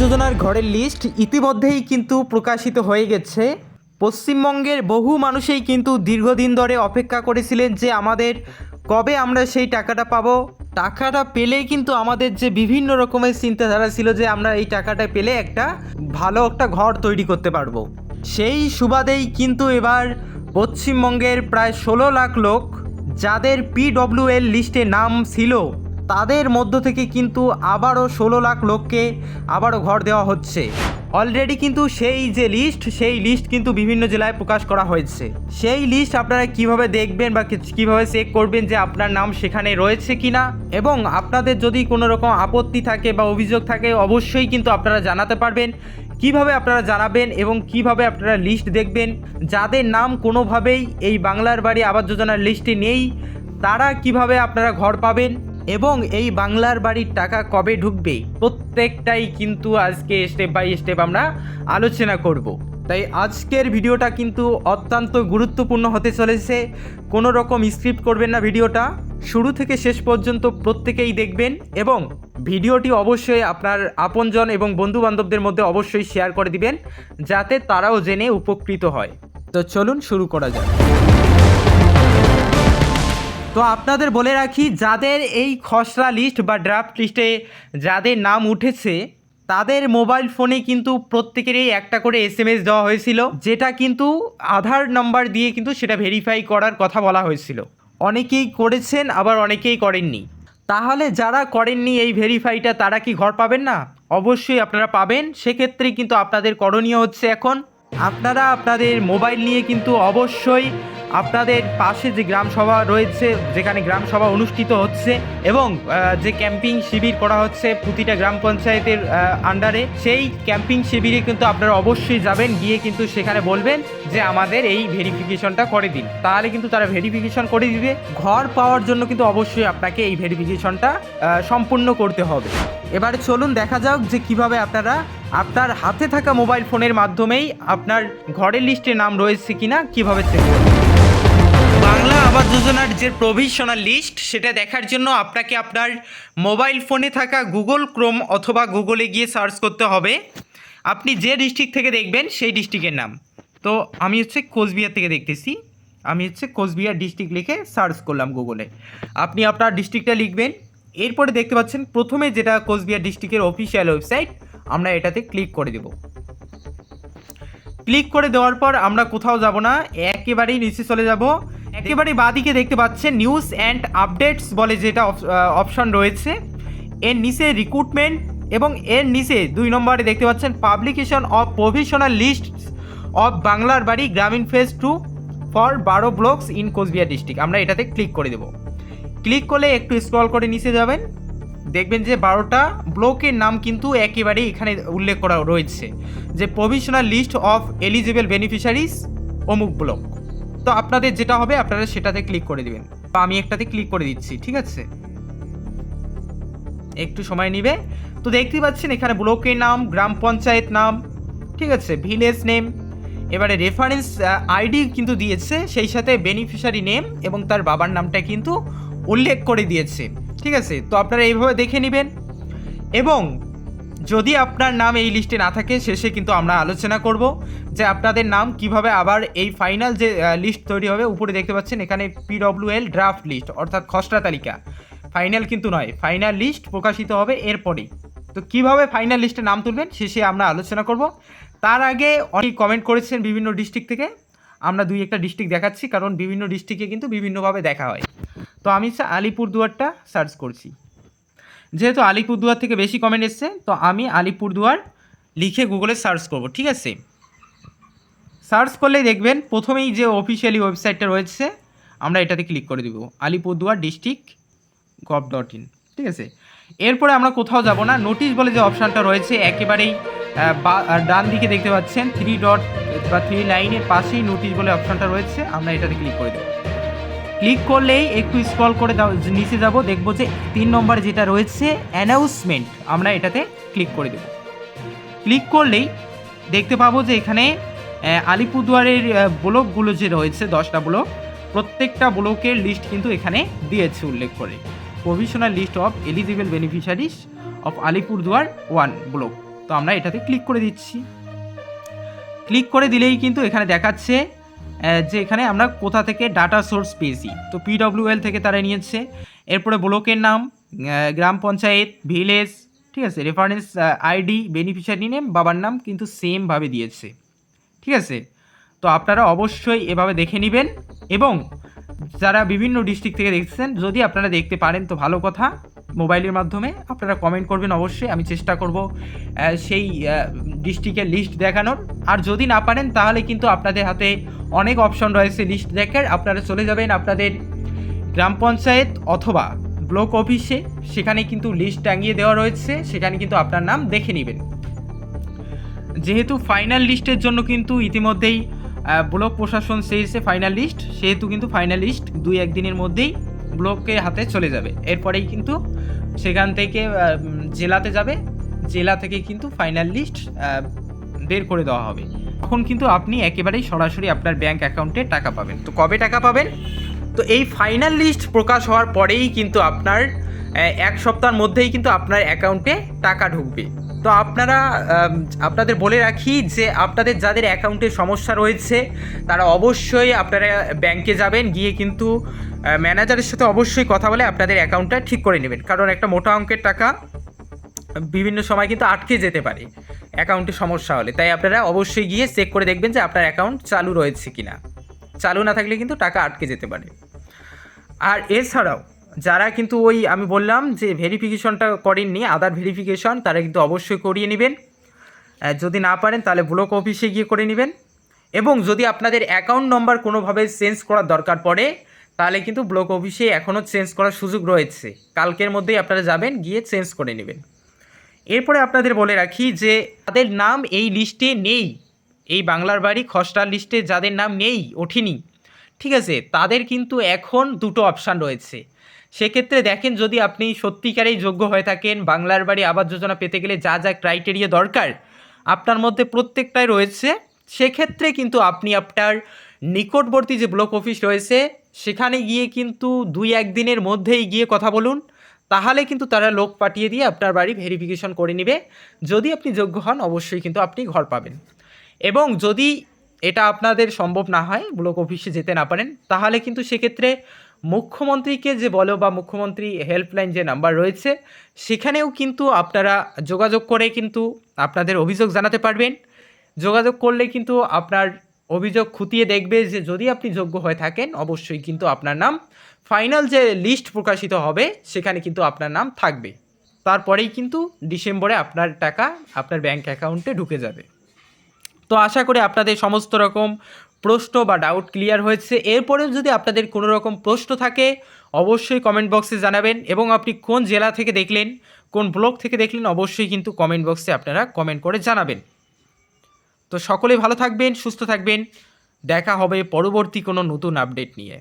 যোজনার ঘরের লিস্ট ইতিমধ্যেই কিন্তু প্রকাশিত হয়ে গেছে। পশ্চিমবঙ্গের বহু মানুষই কিন্তু দীর্ঘদিন ধরে অপেক্ষা করেছিলেন যে আমাদের কবে আমরা সেই টাকাটা পাবো। টাকাটা পেলেই কিন্তু আমাদের যে বিভিন্ন রকমের চিন্তাধারা ছিল যে আমরা এই টাকাটা পেলে একটা ভালো একটা ঘর তৈরি করতে পারব। সেই সুবাদেই কিন্তু এবার পশ্চিমবঙ্গের প্রায় ষোলো লাখ লোক যাদের পিডব্লিউএল লিস্টে নাম ছিল তাদের মধ্য থেকে কিন্তু আবারও ষোলো লাখ লোককে আবারও ঘর দেওয়া হচ্ছে। অলরেডি কিন্তু সেই যে লিস্ট সেই লিস্ট কিন্তু বিভিন্ন জেলায় প্রকাশ করা হয়েছে। সেই লিস্ট আপনারা কীভাবে দেখবেন বা কি- কীভাবে চেক করবেন যে আপনার নাম সেখানে রয়েছে কিনা? এবং আপনাদের যদি কোনো রকম আপত্তি থাকে বা অভিযোগ থাকে, অবশ্যই কিন্তু আপনারা জানাতে পারবেন। কীভাবে আপনারা জানাবেন এবং কীভাবে আপনারা লিস্ট দেখবেন? যাদের নাম কোনোভাবেই এই বাংলার বাড়ি আবাস যোজনার লিস্টে নেই, তারা কীভাবে আপনারা ঘর পাবেন? এবং এই বাংলার বাড়ির টাকা কবে ঢুকবে, প্রত্যেকটাই কিন্তু আজকে স্টেপ বাই স্টেপ আমরা আলোচনা করব। তাই আজকের ভিডিওটা কিন্তু অত্যন্ত গুরুত্বপূর্ণ হতে চলেছে। কোনো রকম স্ক্রিপ্ট করবেন না ভিডিওটা। শুরু থেকে শেষ পর্যন্ত প্রত্যেকেই দেখবেন এবং ভিডিওটি অবশ্যই আপনার আপনজন এবং বন্ধু বান্ধবদের মধ্যে অবশ্যই শেয়ার করে দিবেন, যাতে তারাও জেনে উপকৃত হয়। তো চলুন শুরু করা যাক। তো আপনাদের বলে রাখি, যাদের এই খসড়া লিস্ট বা ড্রাফট লিস্টে যাদের নাম উঠেছে, তাদের মোবাইল ফোনে কিন্তু প্রত্যেকেরই একটা করে এস এম এস দেওয়া হয়েছিল, যেটা কিন্তু আধার নাম্বার দিয়ে কিন্তু সেটা ভেরিফাই করার কথা বলা হয়েছিল। অনেকেই করেছেন, আবার অনেকেই করেননি। তাহলে যারা করেননি এই ভেরিফাইটা তারা কি ঘর পাবেন না? অবশ্যই আপনারা পাবেন, সেক্ষেত্রে কিন্তু আপনাদের করণীয় হচ্ছে এখন, আপনারা আপনাদের মোবাইল নিয়ে কিন্তু অবশ্যই আপনাদের পাশে যে গ্রাম সভা রয়েছে, যেখানে গ্রাম সভা অনুষ্ঠিত হচ্ছে এবং যে ক্যাম্পিং শিবির করা হচ্ছে প্রতিটা গ্রাম পঞ্চায়েতের আন্ডারে সেই ক্যাম্পিং শিবিরে কিন্তু আপনারা অবশ্যই যাবেন, গিয়ে কিন্তু সেখানে বলবেন যে আমাদের এই ভেরিফিকেশনটা করে দিন। তাহলে কিন্তু তারা ভেরিফিকেশন করে দিবে। ঘর পাওয়ার জন্য কিন্তু অবশ্যই আপনাকে এই ভেরিফিকেশনটা সম্পূর্ণ করতে হবে। এবারে চলুন দেখা যাক যে কীভাবে আপনারা আপনার হাতে থাকা মোবাইল ফোনের মাধ্যমেই আপনার ঘরের লিস্টে নাম রয়েছে কিনা কীভাবে চেক করবেন। বাংলা আবাস যোজনার যে প্রভিশনাল লিস্ট সেটা দেখার জন্য আপনাকে আপনার মোবাইল ফোনে থাকা গুগল ক্রোম অথবা গুগলে গিয়ে সার্চ করতে হবে। আপনি যে ডিস্ট্রিক্ট থেকে দেখবেন, সেই ডিস্ট্রিক্টের নাম। তো আমি হচ্ছে কোচবিহার থেকে দেখতেছি। আমি হচ্ছে কোচবিহার ডিস্ট্রিক্ট লিখে সার্চ করলাম গুগলে। আপনি আপনার ডিস্ট্রিক্টটা লিখবেন। এরপরে দেখতে পাচ্ছেন প্রথমে যেটা কোচবিহার ডিস্ট্রিক্টের অফিসিয়াল ওয়েবসাইট, আমরা এটাতে ক্লিক করে দেবো। ক্লিক করে দেওয়ার পর আমরা কোথাও যাব না, একেবারেই নিচে চলে যাব। একেবারে বাদিকে দেখতে পাচ্ছেন নিউজ অ্যান্ড আপডেটস বলে যেটা অপশন রয়েছে। এর নিচে রিক্রুটমেন্ট এবং এর নিচে দুই নম্বরে দেখতে পাচ্ছেন publication of provisional list of Banglar Bari Gramin phase two for বারো ব্লকস ইন কোচবিহার ডিস্ট্রিক্ট। আমরা এটাতে ক্লিক করে দেবো। ক্লিক করলে একটু স্ক্রল করে নিচে যাবেন। দেখবেন যে বারোটা ব্লকের নাম কিন্তু একেবারেই এখানে উল্লেখ করা রয়েছে যে provisional list of eligible beneficiaries অমুক ব্লক। তো আপনাদের যেটা হবে আপনারা সেটাতে ক্লিক করে দিবেন। তো আমি একটাতে ক্লিক করে দিচ্ছি, ঠিক আছে? একটু সময় নেবে। তো দেখতেই পাচ্ছেন এখানে ব্লকের নাম, গ্রাম পঞ্চায়েত নাম, ঠিক আছে? ভিলেজ নেম এবারে রেফারেন্স আইডি কিন্তু দিয়েছে, সেই সাথে বেনিফিশিয়ারি নেম এবং তার বাবার নামটা কিন্তু উল্লেখ করে দিয়েছে। ঠিক আছে? তো আপনারা এইভাবে দেখে নেবেন। এবং যদি আপনার নাম এই লিস্টে না থাকে, শেষে কিন্তু আমরা আলোচনা করব যে আপনাদের নাম কীভাবে আবার এই ফাইনাল যে লিস্ট তৈরি হবে, উপরে দেখতে পাচ্ছেন, এখানে পিডব্লিউএল ড্রাফট লিস্ট অর্থাৎ খসড়া তালিকা। ফাইনাল কিন্তু নয় ফাইনাল লিস্ট প্রকাশিত হবে এরপরেই। তো কীভাবে ফাইনাল লিস্টে নাম তুলবেন, শেষে আমরা আলোচনা করব। তার আগে অনেক কমেন্ট করেছেন বিভিন্ন ডিস্ট্রিক্ট থেকে। আমরা দুই একটা ডিস্ট্রিক্ট দেখাচ্ছি, কারণ বিভিন্ন ডিস্ট্রিক্টে কিন্তু বিভিন্নভাবে দেখা হয়। তো আমি আলিপুরদুয়ারটা সার্চ করছি। যেহেতু আলিপুরদুয়ার থেকে বেশি কমেন্ট এসছে, তো আমি আলিপুরদুয়ার লিখে গুগলে সার্চ করব, ঠিক আছে? সার্চ করলেই দেখবেন প্রথমেই যে অফিসিয়ালি ওয়েবসাইটটা রয়েছে, আমরা এটাতে ক্লিক করে দেবো, Alipurduar district gov dot in ঠিক আছে? এরপরে আমরা কোথাও যাব না নোটিশ বলে যে অপশানটা রয়েছে, একেবারেই ডান দিকে দেখতে পাচ্ছেন থ্রি ডট বা থ্রি লাইনের পাশেই নোটিশ বলে অপশানটা রয়েছে, আমরা এটাতে ক্লিক করে দেবো। ক্লিক করলেই একটু স্ক্রল করে নিচে যাব, দেখব যে তিন নম্বর যেটা রয়েছে অ্যানাউন্সমেন্ট আমরা এটাতে ক্লিক করে দেব। ক্লিক করলেই দেখতে পাবো যে এখানে আলিপুরদুয়ারের ব্লকগুলো যে রয়েছে, দশটা ব্লক, প্রত্যেকটা ব্লকের লিস্ট কিন্তু এখানে দিয়েছে উল্লেখ করে। Provisional list of eligible beneficiaries of Alipurduar one block তো আমরা এটাতে ক্লিক করে দিচ্ছি। ক্লিক করে দিলেই কিন্তু এখানে দেখাচ্ছে যে এখানে আমরা কোথা থেকে ডাটা সোর্স পেয়েছি। তো পিডব্লিউএল থেকে তারা নিয়েছে। এরপরে ব্লকের নাম গ্রাম পঞ্চায়েত ভিলেজ ঠিক আছে রেফারেন্স আইডি বেনিফিশিয়ারি নেম বাবার নাম কিন্তু সেমভাবে দিয়েছে। ঠিক আছে? তো আপনারা অবশ্যই এভাবে দেখে নেবেন এবং যারা বিভিন্ন ডিস্ট্রিক্ট থেকে দেখছেন, যদি আপনারা দেখতে পারেন তো ভালো কথা মোবাইলের মাধ্যমে আপনারা কমেন্ট করবেন অবশ্যই, আমি চেষ্টা করব সেই ডিস্ট্রিক্টের লিস্ট দেখানোর। আর যদি না পারেন, তাহলে কিন্তু আপনাদের হাতে অনেক অপশন রয়েছে লিস্ট দেখার। আপনারা চলে যাবেন আপনাদের গ্রাম পঞ্চায়েত অথবা ব্লক অফিসে, সেখানে কিন্তু লিস্ট টাঙিয়ে দেওয়া রয়েছে, সেখানে কিন্তু আপনার নাম দেখে নেবেন। যেহেতু ফাইনাল লিস্টের জন্য কিন্তু ইতিমধ্যেই ব্লক প্রশাসন চেয়েছে ফাইনাল লিস্ট সেহেতু কিন্তু ফাইনাল লিস্ট দুই একদিনের মধ্যেই ব্লকে হাতে চলে যাবে। এরপরেই কিন্তু সেখান থেকে জেলাতে যাবে। জেলা থেকে কিন্তু ফাইনাল লিস্ট বের করে দেওয়া হবে। তখন কিন্তু আপনি একেবারেই সরাসরি আপনার ব্যাংক অ্যাকাউন্টে টাকা পাবেন। তো কবে টাকা পাবেন? তো এই ফাইনাল লিস্ট প্রকাশ হওয়ার পরেই কিন্তু আপনার এক সপ্তাহের মধ্যেই কিন্তু আপনার অ্যাকাউন্টে টাকা ঢুকবে। তো আপনারা আপনাদের বলে রাখি যে আপনাদের যাদের অ্যাকাউন্টে সমস্যা রয়েছে, তারা অবশ্যই আপনারা ব্যাংকে যাবেন, গিয়ে কিন্তু ম্যানেজারের সাথে অবশ্যই কথা বলে আপনাদের অ্যাকাউন্টটা ঠিক করে নেবেন। কারণ একটা মোটা অঙ্কের টাকা বিভিন্ন সময় কিন্তু আটকে যেতে পারে অ্যাকাউন্টে সমস্যা হলে। তাই আপনারা অবশ্যই গিয়ে চেক করে দেখবেন যে আপনার অ্যাকাউন্ট চালু রয়েছে কিনা। চালু না থাকলে কিন্তু টাকা আটকে যেতে পারে। আর এছাড়াও যারা কিন্তু ওই, আমি বললাম যে ভেরিফিকেশনটা করেননি আধার ভেরিফিকেশন তারা কিন্তু অবশ্যই করিয়ে নেবেন। যদি না পারেন, তাহলে ব্লক অফিসে গিয়ে করে নেবেন। এবং যদি আপনাদের অ্যাকাউন্ট নম্বর কোনোভাবে চেঞ্জ করার দরকার পড়ে, তাহলে কিন্তু ব্লক অফিসে এখনও চেঞ্জ করার সুযোগ রয়েছে। কালকের মধ্যেই আপনারা যাবেন, গিয়ে চেঞ্জ করে নেবেন। এরপরে আপনাদের বলে রাখি যে তাদের নাম এই লিস্টে নেই, এই বাংলার বাড়ি খসড়ার লিস্টে যাদের নাম নেই, ওঠেনি ঠিক আছে, তাদের কিন্তু এখন দুটো অপশান রয়েছে। সেক্ষেত্রে দেখেন যদি আপনি সত্যিকারেই যোগ্য হয়ে থাকেন, বাংলার বাড়ি আবাস যোজনা পেতে গেলে যা যা ক্রাইটেরিয়া দরকার আপনার মধ্যে প্রত্যেকটাই রয়েছে, সেক্ষেত্রে কিন্তু আপনি আপনার নিকটবর্তী যে ব্লক অফিস রয়েছে, সেখানে গিয়ে কিন্তু দুই একদিনের মধ্যেই গিয়ে কথা বলুন, তাহলে কিন্তু তারা লোক পাঠিয়ে দিয়ে আপনার বাড়ি ভেরিফিকেশন করে নেবে। যদি আপনি যোগ্য হন, অবশ্যই কিন্তু আপনি ঘর পাবেন। এবং যদি এটা আপনাদের সম্ভব না হয়, ব্লক অফিসে যেতে না পারেন। তাহলে কিন্তু সেক্ষেত্রে মুখ্যমন্ত্রীকে যে বলো বা মুখ্যমন্ত্রী হেল্পলাইন যে নাম্বার রয়েছে, সেখানেও কিন্তু আপনারা যোগাযোগ করে কিন্তু আপনাদের অভিযোগ জানাতে পারবেন। যোগাযোগ করলে কিন্তু আপনার অভিযোগ খুঁটিয়ে দেখবে যে যদি আপনি যোগ্য হয়ে থাকেন, অবশ্যই কিন্তু আপনার নাম ফাইনাল যে লিস্ট প্রকাশিত হবে, সেখানে কিন্তু আপনার নাম থাকবে। তারপরেই কিন্তু ডিসেম্বরে আপনার টাকা আপনার ব্যাংক অ্যাকাউন্টে ঢুকে যাবে। তো আশা করি আপনাদের সমস্ত রকম প্রশ্ন বা ডাউট ক্লিয়ার হয়েছে। এরপরেও যদি আপনাদের কোনো রকম প্রশ্ন থাকে, অবশ্যই কমেন্ট বক্সে জানাবেন এবং আপনি কোন জেলা থেকে দেখলেন, কোন ব্লক থেকে দেখলেন, অবশ্যই কিন্তু কমেন্ট বক্সে আপনারা কমেন্ট করে জানাবেন। তো সকলে ভালো থাকবেন, সুস্থ থাকবেন। দেখা হবে পরবর্তী কোনো নতুন আপডেট নিয়ে।